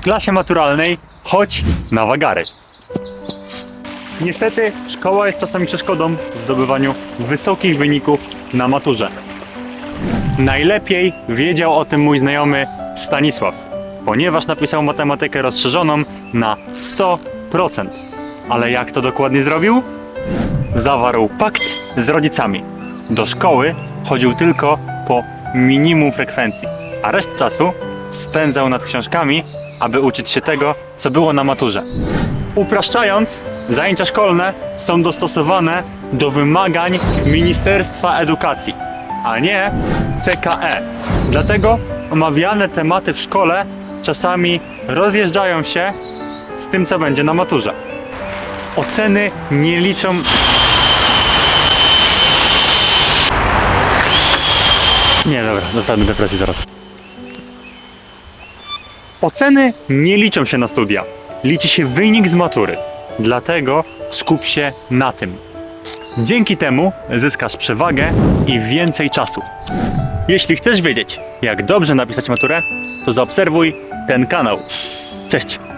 W klasie maturalnej chodź na wagary. Niestety szkoła jest czasami przeszkodą w zdobywaniu wysokich wyników na maturze. Najlepiej wiedział o tym mój znajomy Stanisław, ponieważ napisał matematykę rozszerzoną na 100%. Ale jak to dokładnie zrobił? Zawarł pakt z rodzicami. Do szkoły chodził tylko po minimum frekwencji, a resztę czasu spędzał nad książkami, aby uczyć się tego, co było na maturze. Upraszczając, zajęcia szkolne są dostosowane do wymagań Ministerstwa Edukacji, a nie CKE. Dlatego omawiane tematy w szkole czasami rozjeżdżają się z tym, co będzie na maturze. Oceny nie liczą. Nie, dobra, dostanę depresji zaraz. Oceny nie liczą się na studia. Liczy się wynik z matury. Dlatego skup się na tym. Dzięki temu zyskasz przewagę i więcej czasu. Jeśli chcesz wiedzieć, jak dobrze napisać maturę, to zaobserwuj ten kanał. Cześć!